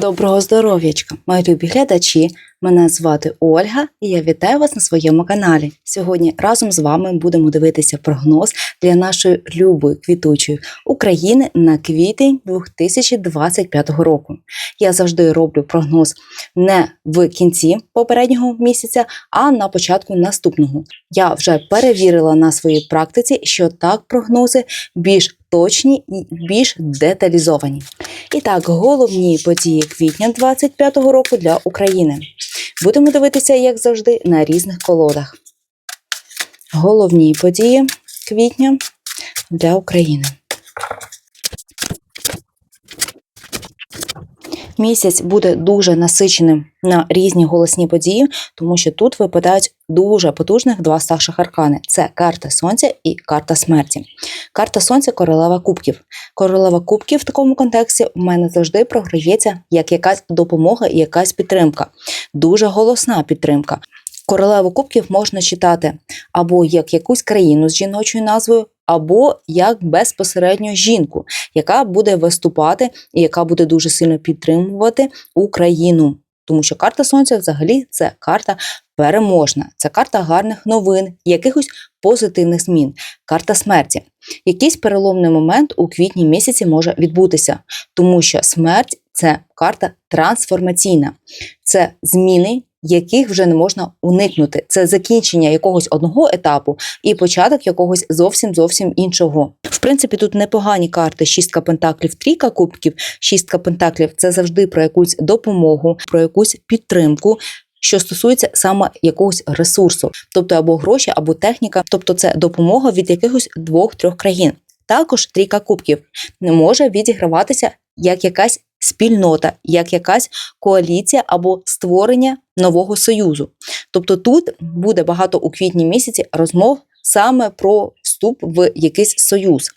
Доброго здоров'ячка, мої любі глядачі. Мене звати Ольга і я вітаю вас на своєму каналі. Сьогодні разом з вами будемо дивитися прогноз для нашої любої квітучої України на квітень 2025 року. Я завжди роблю прогноз не в кінці попереднього місяця, а на початку наступного. Я вже перевірила на своїй практиці, що так прогнози більш точні і більш деталізовані. І так, головні події квітня 2025 року для України. Будемо дивитися, як завжди, на різних колодах. Головні події квітня для України. Місяць буде дуже насиченим на різні голосні події, тому що тут випадають дуже потужних два старших аркани: це карта Сонця і карта смерті. Карта Сонця королева кубків. Королева кубків в такому контексті в мене завжди програється як якась допомога і якась підтримка. Дуже голосна підтримка. Королеву кубків можна читати або як якусь країну з жіночою назвою, або як безпосередньо жінку, яка буде виступати і яка буде дуже сильно підтримувати Україну. Тому що карта сонця взагалі це карта переможна, це карта гарних новин, якихось позитивних змін, карта смерті. Якийсь переломний момент у квітні місяці може відбутися, тому що смерть це карта трансформаційна, це зміни, яких вже не можна уникнути. Це закінчення якогось одного етапу і початок якогось зовсім зовсім іншого. В принципі, тут непогані карти: шістка пентаклів, трійка кубків, шістка пентаклів це завжди про якусь допомогу, про якусь підтримку. Що стосується саме якогось ресурсу, тобто або гроші, або техніка, тобто це допомога від якихось двох-трьох країн. Також трійка кубків не може відіграватися як якась спільнота, як якась коаліція або створення нового союзу. Тобто тут буде багато у квітні місяці розмов саме про вступ в якийсь союз.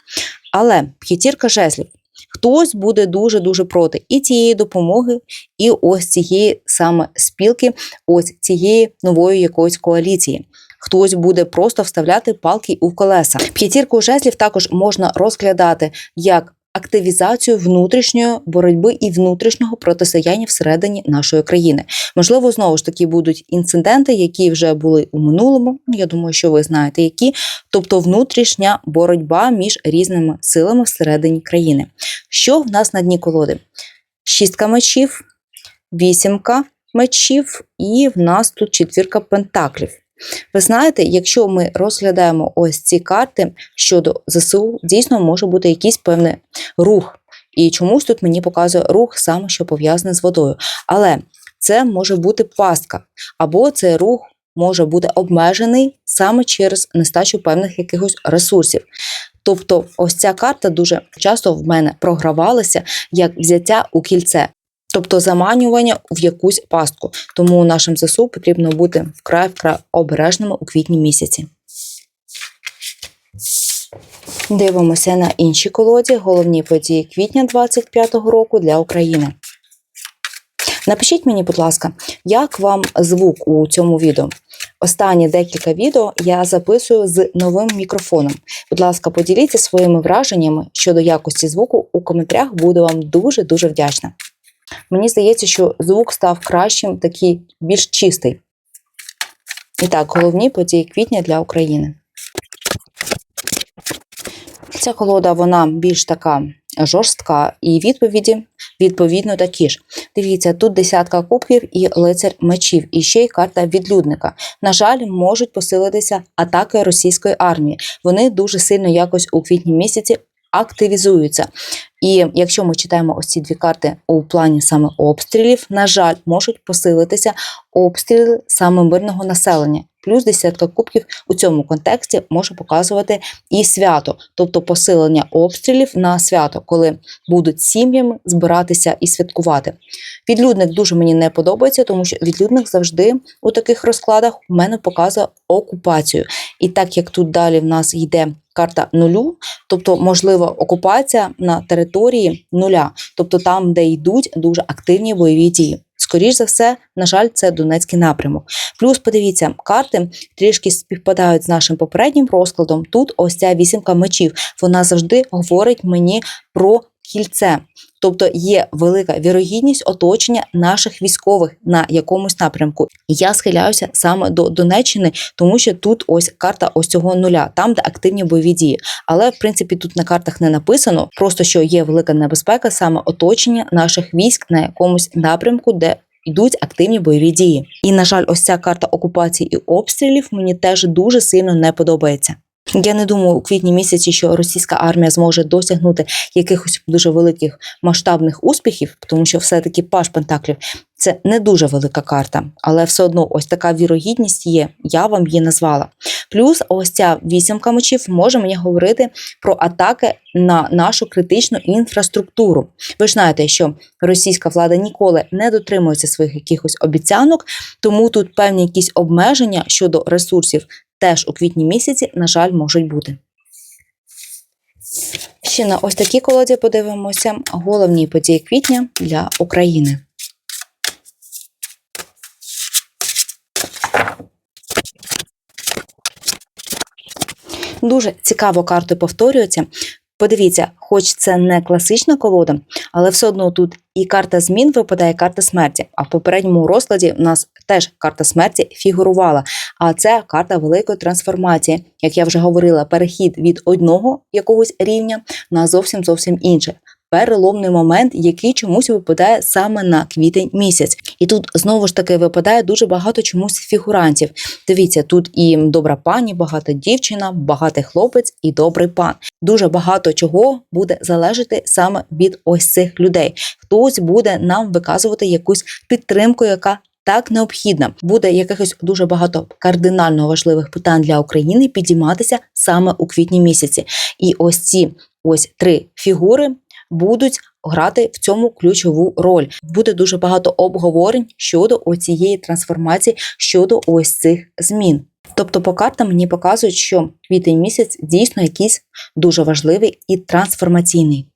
Але п'ятірка жезлів. Хтось буде дуже-дуже проти і цієї допомоги, і ось цієї саме спілки, ось цієї нової якоїсь коаліції. Хтось буде просто вставляти палки у колеса. П'ятірку жезлів також можна розглядати як активізацію внутрішньої боротьби і внутрішнього протистояння всередині нашої країни. Можливо, знову ж таки будуть інциденти, які вже були у минулому. Я думаю, що ви знаєте, які, тобто внутрішня боротьба між різними силами всередині країни. Що в нас на дні колоди? Шістка мечів, вісімка мечів, і в нас тут четвірка пентаклів. Ви знаєте, якщо ми розглядаємо ось ці карти щодо ЗСУ, дійсно може бути якийсь певний рух. І чомусь тут мені показує рух саме, що пов'язаний з водою. Але це може бути пастка, або цей рух може бути обмежений саме через нестачу певних якихось ресурсів. Тобто, ось ця карта дуже часто в мене програвалася як взяття у кільце. Тобто заманювання в якусь пастку. Тому нашим ЗСУ потрібно бути вкрай вкрай обережними у квітні місяці. Дивимося на інші колоді. Головні події квітня 25-го року для України. Напишіть мені, будь ласка, як вам звук у цьому відео? Останні декілька відео я записую з новим мікрофоном. Будь ласка, поділіться своїми враженнями щодо якості звуку у коментарях. Буду вам дуже-дуже вдячна. Мені здається, що звук став кращим, такий більш чистий. І так, головні події квітня для України. Ця колода вона більш така жорстка, і відповіді відповідно такі ж. Дивіться, тут десятка кубків і лицар мечів, і ще й карта відлюдника. На жаль, можуть посилитися атаки російської армії. Вони дуже сильно якось у квітні місяці активізуються. І якщо ми читаємо ось ці дві карти у плані саме обстрілів, на жаль, можуть посилитися обстріли саме мирного населення. Плюс десятка кубків у цьому контексті може показувати і свято, тобто посилення обстрілів на свято, коли будуть сім'ями збиратися і святкувати. Відлюдник дуже мені не подобається, тому що відлюдник завжди у таких розкладах у мене показує окупацію. І так як тут далі в нас йде карта нулю, тобто можлива окупація на території нуля, тобто там, де йдуть дуже активні бойові дії. Скоріш за все, на жаль, це Донецький напрямок. Плюс, подивіться, карти трішки співпадають з нашим попереднім розкладом. Тут ось ця вісімка мечів. Вона завжди говорить мені про кільце. Тобто є велика вірогідність оточення наших військових на якомусь напрямку. Я схиляюся саме до Донеччини, тому що тут ось карта ось цього нуля, там де активні бойові дії. Але в принципі тут на картах не написано, просто що є велика небезпека саме оточення наших військ на якомусь напрямку, де йдуть активні бойові дії. І на жаль, ось ця карта окупації і обстрілів мені теж дуже сильно не подобається. Я не думаю у квітні місяці, що російська армія зможе досягнути якихось дуже великих масштабних успіхів, тому що все-таки паш Пентаклів це не дуже велика карта, але все одно ось така вірогідність є. Я вам її назвала. Плюс ось ця вісімка мечів може мені говорити про атаки на нашу критичну інфраструктуру. Ви ж знаєте, що російська влада ніколи не дотримується своїх якихось обіцянок, тому тут певні якісь обмеження щодо ресурсів теж у квітні місяці, на жаль, можуть бути. Ще на ось такій колоді подивимося головні події квітня для України. Дуже цікаво карти повторюються. Подивіться, хоч це не класична колода, але все одно тут і карта змін випадає, карта смерті. А в попередньому розкладі у нас теж карта смерті фігурувала. А це карта великої трансформації, як я вже говорила, перехід від одного якогось рівня на зовсім зовсім інше. Переломний момент, який чомусь випадає саме на квітень місяць, і тут знову ж таки випадає дуже багато чомусь фігурантів. Дивіться, тут і добра пані, багата дівчина, багатий хлопець і добрий пан. Дуже багато чого буде залежати саме від ось цих людей. Хтось буде нам виказувати якусь підтримку, яка так необхідна. Буде якихось дуже багато кардинально важливих питань для України підійматися саме у квітні місяці. І ось ці ось три фігури будуть грати в цьому ключову роль. Буде дуже багато обговорень щодо оцієї трансформації, щодо ось цих змін. Тобто, по картам мені показують, що квітень місяць дійсно якийсь дуже важливий і трансформаційний.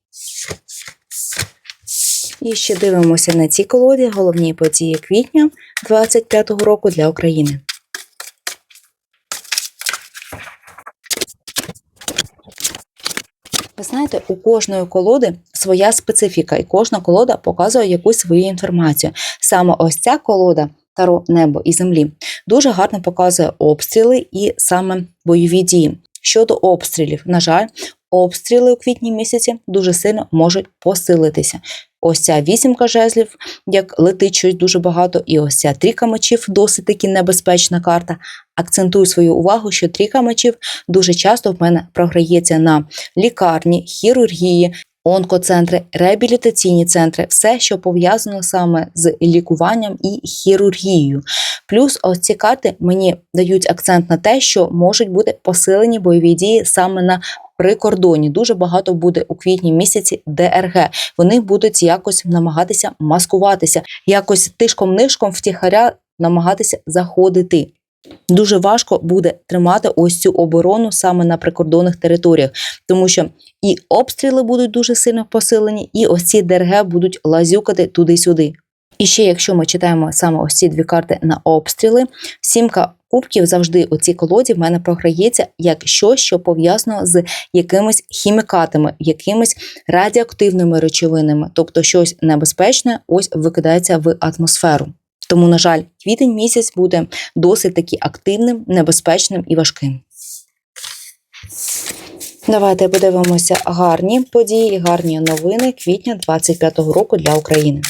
І ще дивимося на ці колоді головні події квітня 25-го року для України. Ви знаєте, у кожної колоди своя специфіка, і кожна колода показує якусь свою інформацію. Саме ось ця колода Таро Небо і Землі дуже гарно показує обстріли і саме бойові дії. Щодо обстрілів, на жаль, обстріли у квітні місяці дуже сильно можуть посилитися. Ось ця вісімка жезлів, як летить щось дуже багато, і ось ця трійка мечів досить таки небезпечна карта. Акцентую свою увагу, що трійка мечів дуже часто в мене програється на лікарні, хірургії, онкоцентри, реабілітаційні центри, все, що пов'язано саме з лікуванням і хірургією. Плюс ось ці карти мені дають акцент на те, що можуть бути посилені бойові дії саме на прикордоні. Дуже багато буде у квітні місяці ДРГ. Вони будуть якось намагатися маскуватися, якось тишком-нишком втіхаря намагатися заходити. Дуже важко буде тримати ось цю оборону саме на прикордонних територіях, тому що і обстріли будуть дуже сильно посилені, і ось ці ДРГ будуть лазюкати туди-сюди. І ще, якщо ми читаємо саме ось ці дві карти на обстріли, сімка кубків завжди у цій колоді в мене програється як щось, що пов'язано з якимись хімікатами, якимись радіоактивними речовинами, тобто щось небезпечне, ось викидається в атмосферу. Тому, на жаль, квітень місяць буде досить таки активним, небезпечним і важким. Давайте подивимося гарні події, гарні новини квітня 25-го року для України.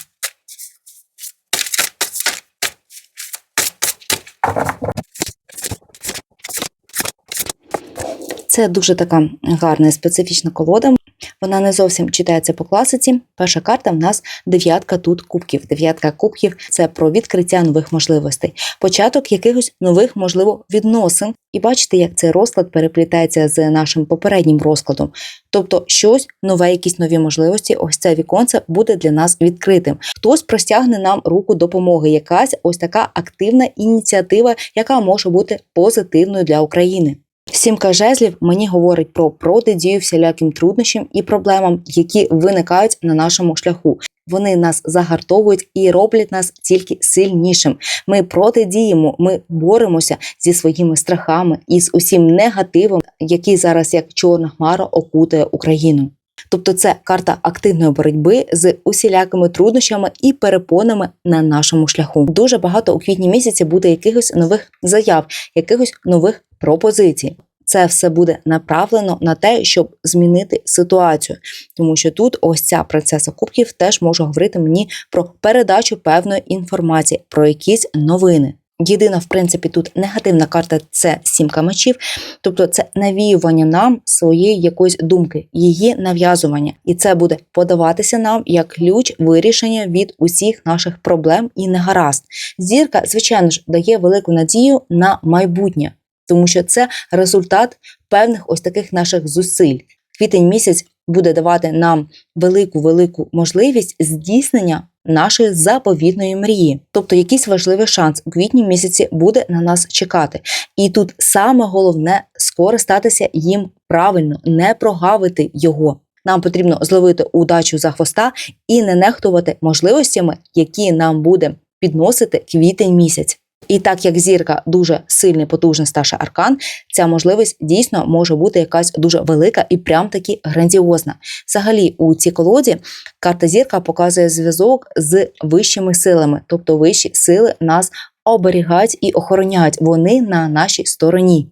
Це дуже така гарна і специфічна колода. Вона не зовсім читається по класиці. Перша карта в нас дев'ятка тут кубків. Дев'ятка кубків це про відкриття нових можливостей, початок якихось нових, можливо, відносин. І бачите, як цей розклад переплітається з нашим попереднім розкладом. Тобто, щось нове, якісь нові можливості, ось це віконце буде для нас відкритим. Хтось простягне нам руку допомоги, якась ось така активна ініціатива, яка може бути позитивною для України. Сімка жезлів мені говорить про протидію всіляким труднощам і проблемам, які виникають на нашому шляху. Вони нас загартовують і роблять нас тільки сильнішим. Ми протидіємо, ми боремося зі своїми страхами і з усім негативом, який зараз як чорна хмара окутає Україну. Тобто це карта активної боротьби з усілякими труднощами і перепонами на нашому шляху. Дуже багато у квітні місяці буде якихось нових заяв, якихось нових пропозицій. Це все буде направлено на те, щоб змінити ситуацію, тому що тут ось ця принцеса кубків теж може говорити мені про передачу певної інформації, про якісь новини. Єдина, в принципі, тут негативна карта це сімка мечів, тобто це навіювання нам своєї якоїсь думки, її нав'язування, і це буде подаватися нам як ключ вирішення від усіх наших проблем і негаразд. Зірка, звичайно ж, дає велику надію на майбутнє, тому що це результат певних ось таких наших зусиль. Квітень місяць буде давати нам велику велику можливість здійснення нашої заповітної мрії. Тобто якийсь важливий шанс у квітні місяці буде на нас чекати. І тут саме головне скористатися їм правильно, не прогавити його. Нам потрібно зловити удачу за хвоста і не нехтувати можливостями, які нам буде підносити квітень місяць. І так як зірка дуже сильний, потужний старший аркан, ця можливість дійсно може бути якась дуже велика і прям таки грандіозна. Взагалі, у цій колоді карта зірка показує зв'язок з вищими силами, тобто вищі сили нас оберігають і охороняють. Вони на нашій стороні.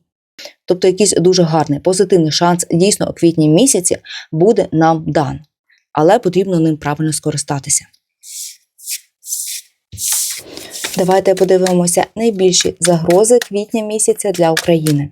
Тобто, якийсь дуже гарний позитивний шанс дійсно у квітні місяці буде нам дан, але потрібно ним правильно скористатися. Давайте подивимося найбільші загрози квітня місяця для України.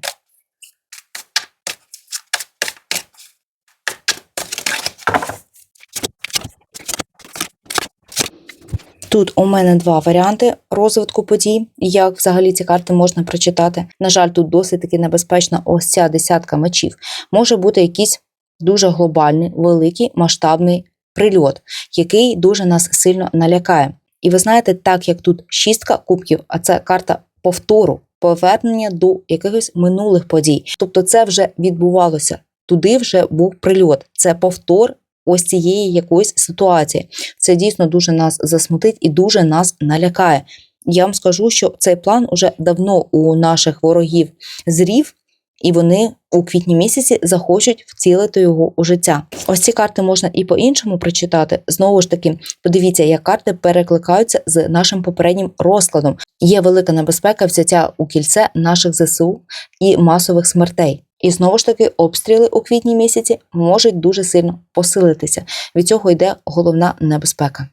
Тут у мене два варіанти розвитку подій, як взагалі ці карти можна прочитати. На жаль, тут досить таки небезпечна ось ця десятка мечів. Може бути якийсь дуже глобальний, великий масштабний прильот, який дуже нас сильно налякає. І ви знаєте, так як тут шістка кубків, а це карта повтору, повернення до якихось минулих подій. Тобто, це вже відбувалося. Туди вже був прильот. Це повтор ось цієї якоїсь ситуації. Це дійсно дуже нас засмутить і дуже нас налякає. Я вам скажу, що цей план уже давно у наших ворогів зрів. І вони у квітні місяці захочуть вцілити його у життя. Ось ці карти можна і по-іншому прочитати. Знову ж таки, подивіться, як карти перекликаються з нашим попереднім розкладом. Є велика небезпека взяття у кільце наших ЗСУ і масових смертей. І знову ж таки, обстріли у квітні місяці можуть дуже сильно посилитися. Від цього йде головна небезпека.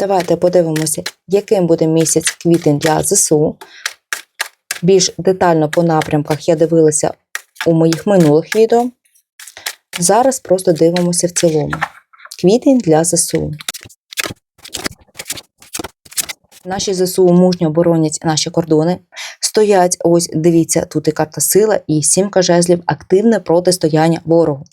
Давайте подивимося, яким буде місяць квітень для ЗСУ. Більш детально по напрямках я дивилася у моїх минулих відео. Зараз просто дивимося в цілому. Квітень для ЗСУ. Наші ЗСУ мужньо боронять наші кордони. Стоять, ось дивіться, тут і карта сила, і сімка жезлів, активне протистояння ворогу.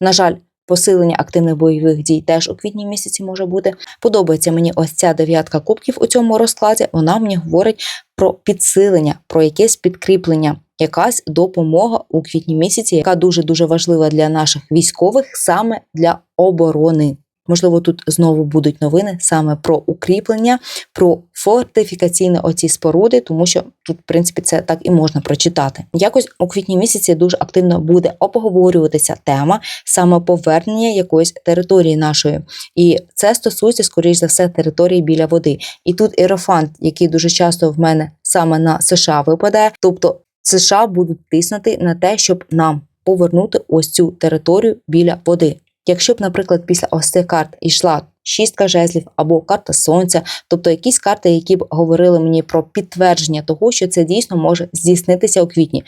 На жаль, посилення активних бойових дій теж у квітні місяці може бути. Подобається мені ось ця дев'ятка кубків у цьому розкладі. Вона мені говорить про підсилення, про якесь підкріплення, якась допомога у квітні місяці, яка дуже дуже важлива для наших військових саме для оборони. Можливо, тут знову будуть новини саме про укріплення, про фортифікаційні оці споруди, тому що тут, в принципі, це так і можна прочитати. Якось у квітні місяці дуже активно буде обговорюватися тема саме повернення якоїсь території нашої, і це стосується, скоріш за все, території біля води. І тут іерофант, який дуже часто в мене саме на США випадає, тобто США будуть тиснути на те, щоб нам повернути ось цю територію біля води. Якщо б, наприклад, після ось цих карт йшла шістка жезлів або карта сонця, тобто якісь карти, які б говорили мені про підтвердження того, що це дійсно може здійснитися у квітні.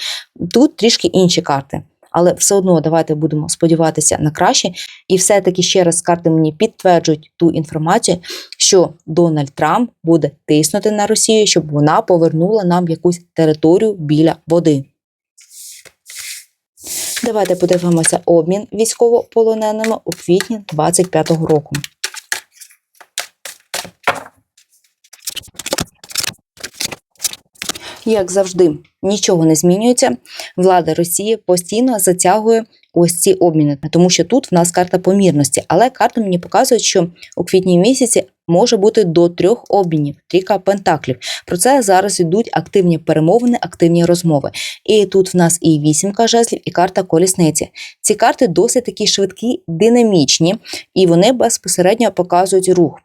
Тут трішки інші карти. Але все одно давайте будемо сподіватися на краще. І все-таки ще раз карти мені підтверджують ту інформацію, що Дональд Трамп буде тиснути на Росію, щоб вона повернула нам якусь територію біля води. Давайте подивимося обмін військовополоненими у квітні 25-го року. Як завжди, нічого не змінюється. Влада Росії постійно затягує ось ці обміни, тому що тут в нас карта помірності, але карта мені показує, що у квітні місяці може бути до трьох обмінів, трійка пентаклів. Про це зараз йдуть активні перемовини, активні розмови. І тут в нас і вісімка жезлів, і карта колісниці. Ці карти досить такі швидкі, динамічні, і вони безпосередньо показують рух.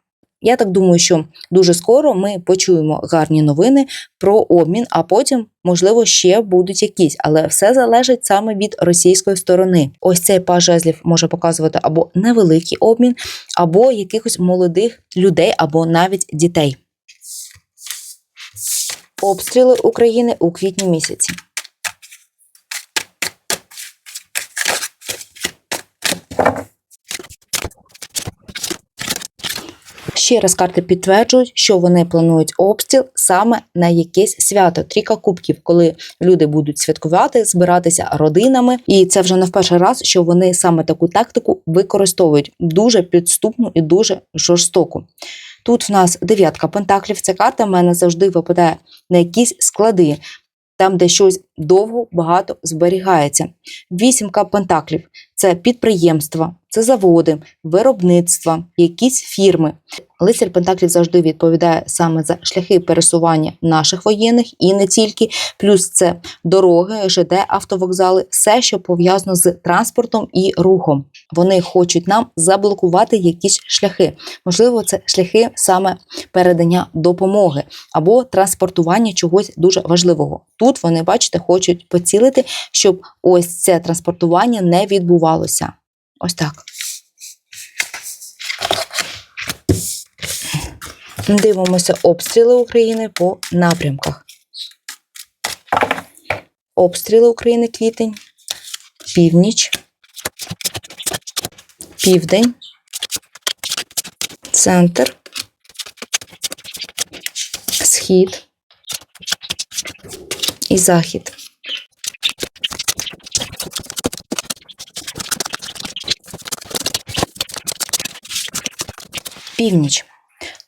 Я так думаю, що дуже скоро ми почуємо гарні новини про обмін, а потім, можливо, ще будуть якісь, але все залежить саме від російської сторони. Ось цей паж жезлів може показувати або невеликий обмін, або якихось молодих людей, або навіть дітей. Обстріли України у квітні місяці. Ще раз карти підтверджують, що вони планують обстріл саме на якесь свято трійка кубків, коли люди будуть святкувати, збиратися родинами, і це вже не в перший раз, що вони саме таку тактику використовують дуже підступну і дуже жорстоку. Тут в нас дев'ятка пентаклів. Ця карта в мене завжди випадає на якісь склади, там, де щось довго багато зберігається. Вісімка пентаклів це підприємства, це заводи, виробництва, якісь фірми. Лицар Пентаклів завжди відповідає саме за шляхи пересування наших воєнних і не тільки. Плюс це дороги, ЖД, автовокзали, все, що пов'язано з транспортом і рухом. Вони хочуть нам заблокувати якісь шляхи. Можливо, це шляхи саме передання допомоги або транспортування чогось дуже важливого. Тут вони, бачите, хочуть поцілити, щоб ось це транспортування не відбувалося. Ось так. Дивимося обстріли України по напрямках. Обстріли України квітень, північ, південь, центр, схід і захід. Північ.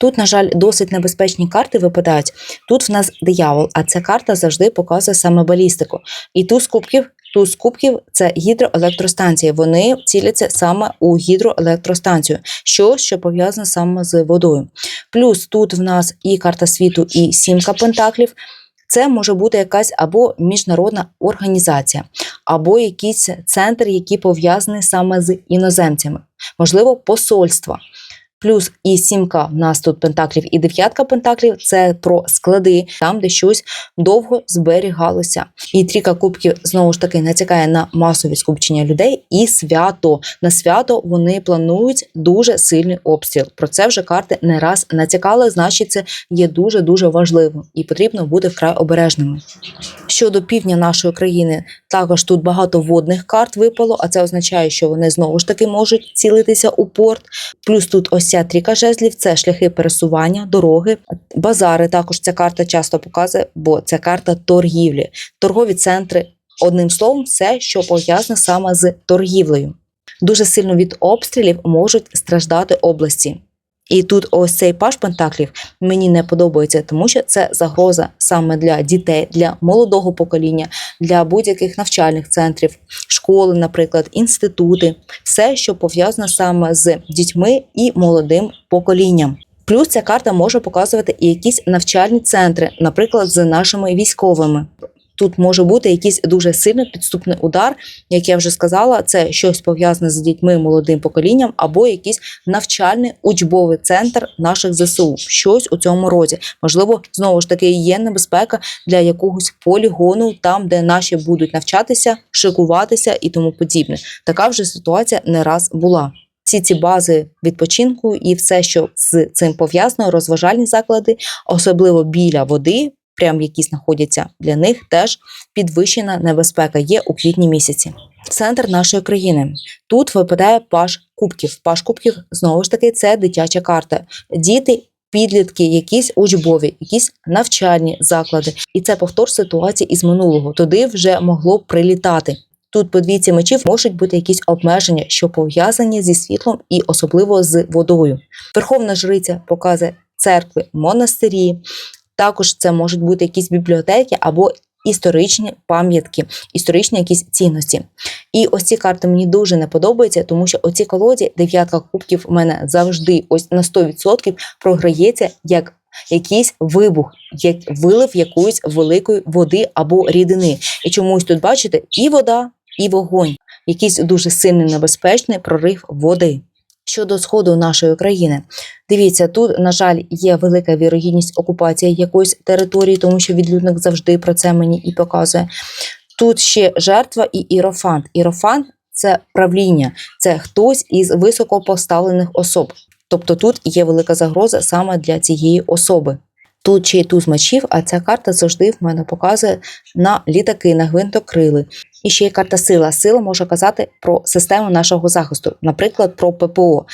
Тут, на жаль, досить небезпечні карти випадають. Тут в нас диявол, а ця карта завжди показує саме балістику. І туз кубків, туз кубків це гідроелектростанції. Вони ціляться саме у гідроелектростанцію, що, що пов'язане саме з водою. Плюс тут в нас і карта світу, і сімка пентаклів. Це може бути якась або міжнародна організація, або якийсь центр, який пов'язаний саме з іноземцями, можливо, посольства. Плюс і сімка в нас тут пентаклів, і дев'ятка пентаклів це про склади, там, де щось довго зберігалося. І трійка кубків знову ж таки натякає на масові скупчення людей і свято. На свято вони планують дуже сильний обстріл. Про це вже карти не раз натякали, значить, це є дуже дуже важливо і потрібно бути вкрай обережними. Щодо півдня нашої країни, також тут багато водних карт випало, а це означає, що вони знову ж таки можуть цілитися у порт. Плюс тут ось ця трійка жезлів це шляхи пересування, дороги, базари. Також ця карта часто показує, бо це карта торгівлі, торгові центри. Одним словом, все, що пов'язане саме з торгівлею. Дуже сильно від обстрілів можуть страждати області. І тут ось цей паш пентаклів мені не подобається, тому що це загроза саме для дітей, для молодого покоління, для будь-яких навчальних центрів, школи, наприклад, інститути, все, що пов'язано саме з дітьми і молодим поколінням. Плюс ця карта може показувати і якісь навчальні центри, наприклад, з нашими військовими. Тут може бути якийсь дуже сильний підступний удар, як я вже сказала, це щось пов'язане з дітьми, молодим поколінням, або якийсь навчальний учбовий центр наших ЗСУ. Щось у цьому роді. Можливо, знову ж таки є небезпека для якогось полігону, там де наші будуть навчатися, шикуватися і тому подібне. Така вже ситуація не раз була. Всі ці бази відпочинку і все, що з цим пов'язано, розважальні заклади, особливо біля води, прям які знаходяться для них, теж підвищена небезпека є у квітні місяці. Центр нашої країни тут випадає паш кубків. Паш кубків знову ж таки це дитяча карта. Діти. Підлітки, якісь учбові, якісь навчальні заклади, і це повтор ситуації із минулого. Туди вже могло прилітати. Тут по двійці мечів можуть бути якісь обмеження, що пов'язані зі світлом і особливо з водою. Верховна жриця показує церкви, монастирі. Також це можуть бути якісь бібліотеки або історичні пам'ятки, історичні якісь цінності. І ось ці карти мені дуже не подобаються, тому що оці колоді дев'ятка кубків у мене завжди ось на 100% програється як. Якийсь вибух, як вилив якоїсь великої води або рідини. І чомусь тут бачите і вода, і вогонь, якийсь дуже сильний небезпечний прорив води. Щодо сходу нашої країни, дивіться, тут, на жаль, є велика вірогідність окупації якоїсь території, тому що відлюдник завжди про це мені і показує. Тут ще жертва і ірофант. Ірофант це правління, це хтось із високопоставлених особ. Тобто тут є велика загроза саме для цієї особи. Тут ще й туз мечів, а ця карта завжди в мене показує на літаки, на гвинтокрили. І ще є карта сила. Сила може казати про систему нашого захисту, наприклад, про ППО.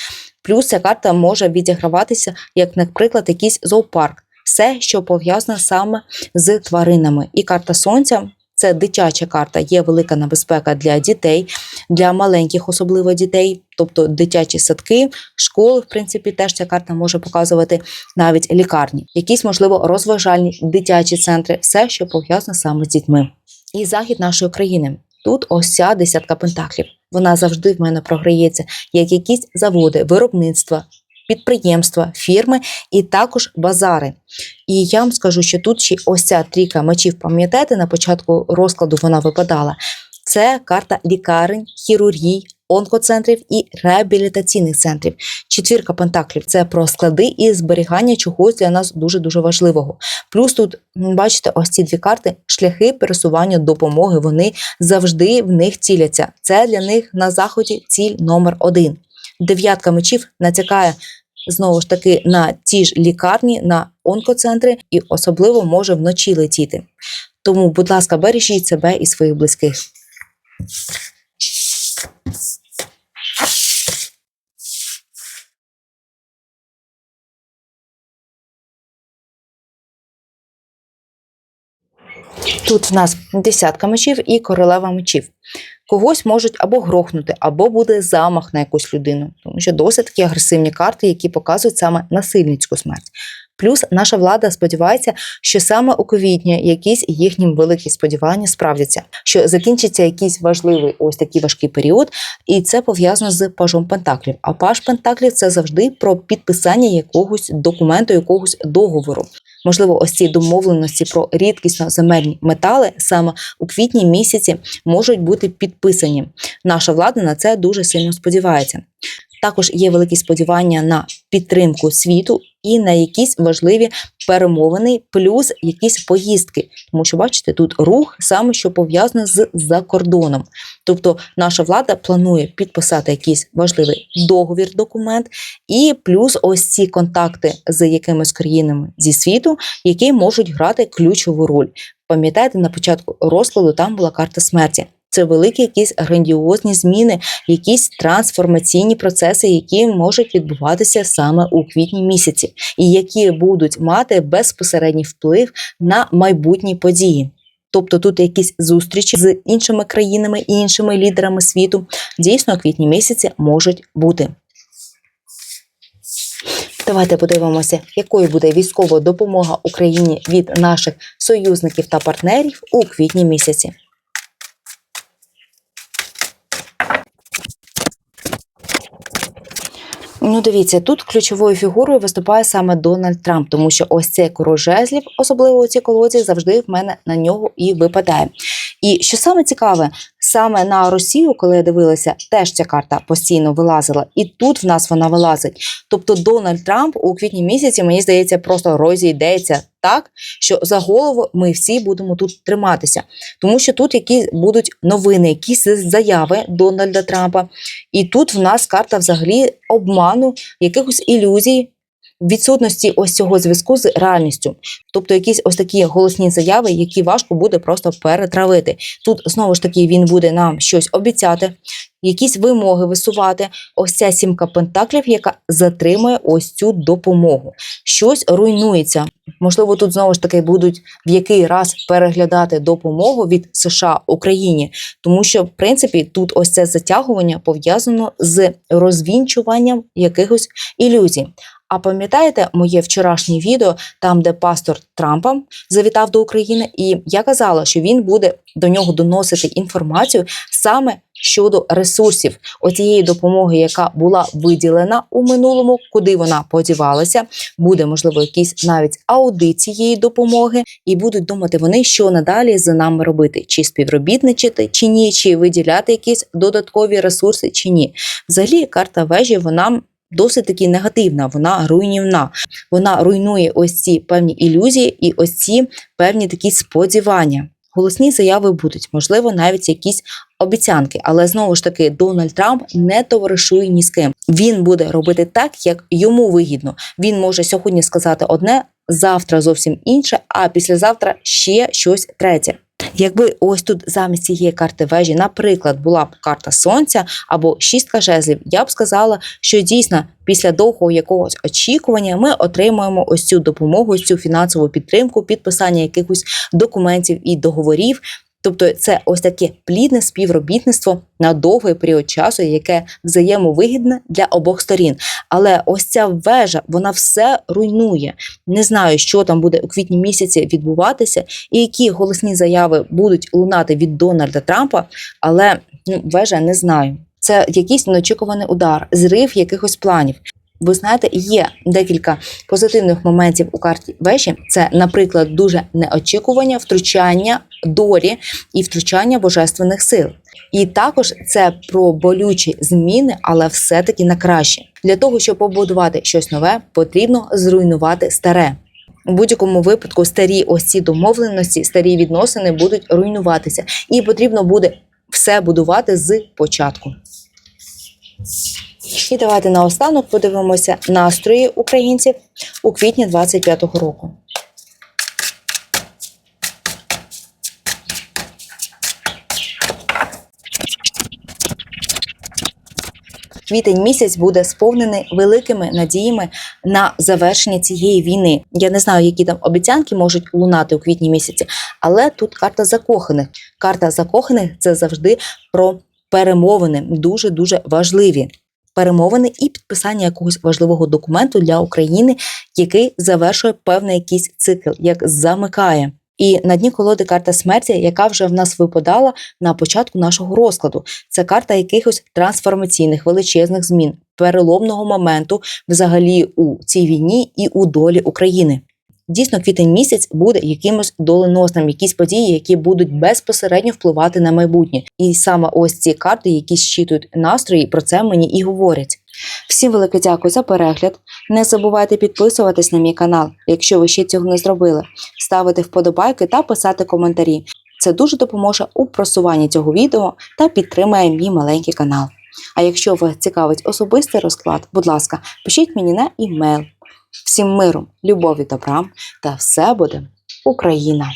Плюс ця карта може відіграватися як, наприклад, якийсь зоопарк, все, що пов'язане саме з тваринами. І карта сонця. Це дитяча карта, є велика небезпека для дітей, для маленьких, особливо дітей, тобто дитячі садки, школи, в принципі, теж ця карта може показувати навіть лікарні, якісь, можливо, розважальні дитячі центри, все, що пов'язане саме з дітьми. І захід нашої країни. Тут ось ця десятка пентаклів. Вона завжди в мене програється, як якісь заводи, виробництва, підприємства, фірми і також базари. І я вам скажу, що тут ще ось ця трійка мечів, пам'ятаєте, на початку розкладу вона випадала. Це карта лікарень, хірургій, онкоцентрів і реабілітаційних центрів. Четвірка пентаклів це про склади і зберігання чогось для нас дуже дуже важливого. Плюс тут бачите, ось ці дві карти шляхи пересування допомоги. Вони завжди в них ціляться. Це для них на заході ціль номер один. Дев'ятка мечів натякає. Знову ж таки на ті ж лікарні, на онкоцентри і особливо може вночі летіти. Тому, будь ласка, бережіть себе і своїх близьких. Тут в нас десятка мечів і королева мечів. Когось можуть або грохнути, або буде замах на якусь людину, тому що досить такі агресивні карти, які показують саме насильницьку смерть. Плюс наша влада сподівається, що саме у квітні якісь їхні великі сподівання справдяться, що закінчиться якийсь важливий ось такий важкий період, і це пов'язано з пажом Пентаклів. А паж Пентаклів це завжди про підписання якогось документу, якогось договору. Можливо, ось ці домовленості про рідкісно земельні метали саме у квітні місяці можуть бути підписані. Наша влада на це дуже сильно сподівається. Також є великі сподівання на підтримку світу і на якісь важливі перемовини, плюс якісь поїздки. Тому що, бачите, тут рух саме що пов'язане з закордоном. Тобто наша влада планує підписати якийсь важливий договір, документ, і плюс ось ці контакти з якимись країнами зі світу, які можуть грати ключову роль. Пам'ятаєте, на початку розкладу там була карта смерті. Це великі якісь грандіозні зміни, якісь трансформаційні процеси, які можуть відбуватися саме у квітні місяці, і які будуть мати безпосередній вплив на майбутні події. Тобто тут якісь зустрічі з іншими країнами і іншими лідерами світу дійсно у квітні місяці можуть бути. Давайте подивимося, якою буде військова допомога Україні від наших союзників та партнерів у квітні місяці. Ну, дивіться, тут ключовою фігурою виступає саме Дональд Трамп, тому що ось цей король жезлів, особливо у цій колоді, завжди в мене на нього і випадає. І що саме цікаве, саме на Росію, коли я дивилася, теж ця карта постійно вилазила, і тут в нас вона вилазить. Тобто Дональд Трамп у квітні місяці, мені здається, просто розійдеться так, що за голову ми всі будемо тут триматися, тому що тут якісь будуть новини, якісь заяви Дональда Трампа. І тут в нас карта взагалі обману, якихось ілюзій. Відсутності ось цього зв'язку з реальністю, тобто якісь ось такі голосні заяви, які важко буде просто перетравити. Тут знову ж таки він буде нам щось обіцяти, якісь вимоги висувати. Ось ця сімка пентаклів, яка затримує ось цю допомогу. Щось руйнується. Можливо, тут знову ж таки будуть в який раз переглядати допомогу від США Україні, тому що в принципі тут ось це затягування пов'язано з розвінчуванням якихось ілюзій. А пам'ятаєте моє вчорашнє відео, там, де пастор Трампа завітав до України, і я казала, що він буде до нього доносити інформацію саме щодо ресурсів оцієї допомоги, яка була виділена у минулому, куди вона подівалася. Буде можливо якийсь навіть аудит цієї допомоги, і будуть думати вони, що надалі з нами робити, чи співробітничати, чи ні, чи виділяти якісь додаткові ресурси, чи ні. Взагалі, карта вежі вона. Досить таки негативна, вона руйнівна. Вона руйнує ось ці певні ілюзії і ось ці певні такі сподівання. Голосні заяви будуть, можливо, навіть якісь обіцянки, але знову ж таки Дональд Трамп не товаришує ні з ким. Він буде робити так, як йому вигідно. Він може сьогодні сказати одне, завтра зовсім інше, а післязавтра ще щось третє. Якби ось тут замість цієї карти вежі, наприклад, була б карта сонця або шістка жезлів, я б сказала, що дійсно після довгого якогось очікування ми отримуємо ось цю допомогу, ось цю фінансову підтримку, підписання якихось документів і договорів. Тобто це ось таке плідне співробітництво на довгий період часу, яке взаємовигідне для обох сторін. Але ось ця вежа вона все руйнує. Не знаю, що там буде у квітні місяці відбуватися, і які голосні заяви будуть лунати від Дональда Трампа, але ну, вежа не знаю. Це якийсь неочікуваний удар, зрив якихось планів. Ви знаєте, є декілька позитивних моментів у карті вежі. Це, наприклад, дуже неочікування втручання долі і втручання божественних сил. І також це про болючі зміни, але все-таки на краще. Для того, щоб побудувати щось нове, потрібно зруйнувати старе. У будь-якому випадку старі ось ці домовленості, старі відносини будуть руйнуватися, і потрібно буде все будувати з початку. І давайте наостанок подивимося настрої українців у квітні 25-го року. Квітень місяць буде сповнений великими надіями на завершення цієї війни. Я не знаю, які там обіцянки можуть лунати у квітні місяці, але тут карта закоханих. Карта закоханих це завжди про перемовини, дуже дуже важливі. Перемовини і підписання якогось важливого документу для України, який завершує певний якийсь цикл, як замикає. І на дні колоди карта смерті, яка вже в нас випадала на початку нашого розкладу. Це карта якихось трансформаційних величезних змін, переломного моменту взагалі у цій війні і у долі України. Дійсно, квітень місяць буде якимось доленосним, якісь події, які будуть безпосередньо впливати на майбутнє. І саме ось ці карти, які щитують настрої, про це мені і говорять. Всім велике дякую за перегляд. Не забувайте підписуватись на мій канал, якщо ви ще цього не зробили, ставити вподобайки та писати коментарі. Це дуже допоможе у просуванні цього відео та підтримає мій маленький канал. А якщо вас цікавить особистий розклад, будь ласка, пишіть мені на імейл. Всім миру, любові, добра та все буде Україна!